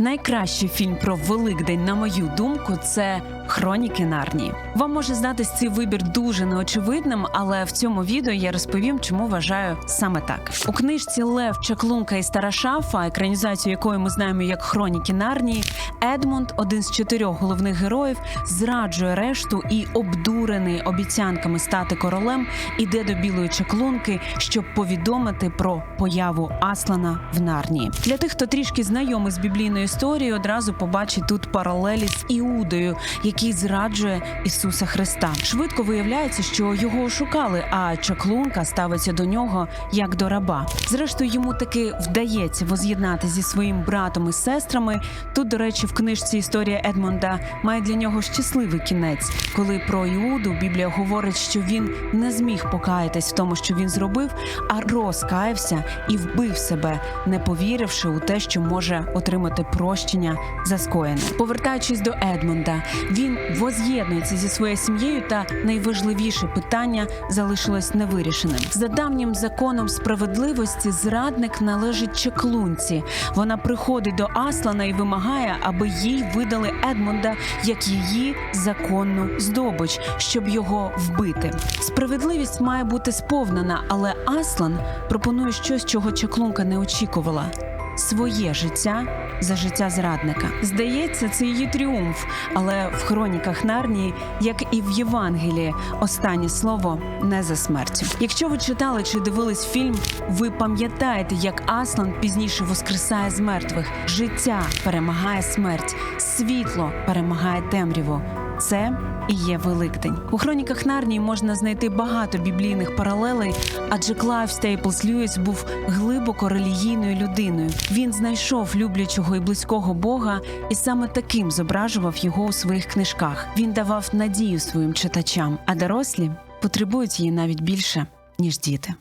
Найкращий фільм про Великдень, на мою думку, це Хроніки Нарнії. Вам може здатись цей вибір дуже неочевидним, але в цьому відео я розповім, чому вважаю саме так. У книжці Лев, Чаклунка і Стара Шафа, екранізацію якої ми знаємо як Хроніки Нарнії, Едмунд, один з чотирьох головних героїв, зраджує решту і обдурений обіцянками стати королем, іде до білої чаклунки, щоб повідомити про появу Аслана в Нарнії. Для тих, хто трішки знайомий з біблійною історією, одразу побачить тут паралелі з Іудою, який зраджує Ісуса Христа. Швидко виявляється, що його ошукали, а чаклунка ставиться до нього як до раба. Зрештою, йому таки вдається воз'єднати зі своїм братом і сестрами. Тут, до речі, в книжці історія Едмонда має для нього щасливий кінець, коли про Іуду Біблія говорить, що він не зміг покаятись в тому, що він зробив, а розкаявся і вбив себе, не повіривши у те, що може отримати прощення за скоєне. Повертаючись до Едмонда, він воз'єднується зі своєю сім'єю, та найважливіше питання залишилось невирішеним. За давнім законом справедливості зрадник належить чеклунці. Вона приходить до Аслана і вимагає, аби їй видали Едмонда як її законну здобич, щоб його вбити. Справедливість має бути сповнена, але Аслан пропонує щось, чого чаклунка не очікувала. Своє життя за життя зрадника. Здається, це її тріумф, але в хроніках Нарнії, як і в Євангелії, останнє слово не за смертю. Якщо ви читали чи дивились фільм, ви пам'ятаєте, як Аслан пізніше воскресає з мертвих. Життя перемагає смерть, світло перемагає темряву. Це і є Великдень. У хроніках Нарнії можна знайти багато біблійних паралелей, адже Клайв Стейплс Льюіс був глибоко релігійною людиною. Він знайшов люблячого і близького Бога, і саме таким зображував його у своїх книжках. Він давав надію своїм читачам, а дорослі потребують її навіть більше ніж діти.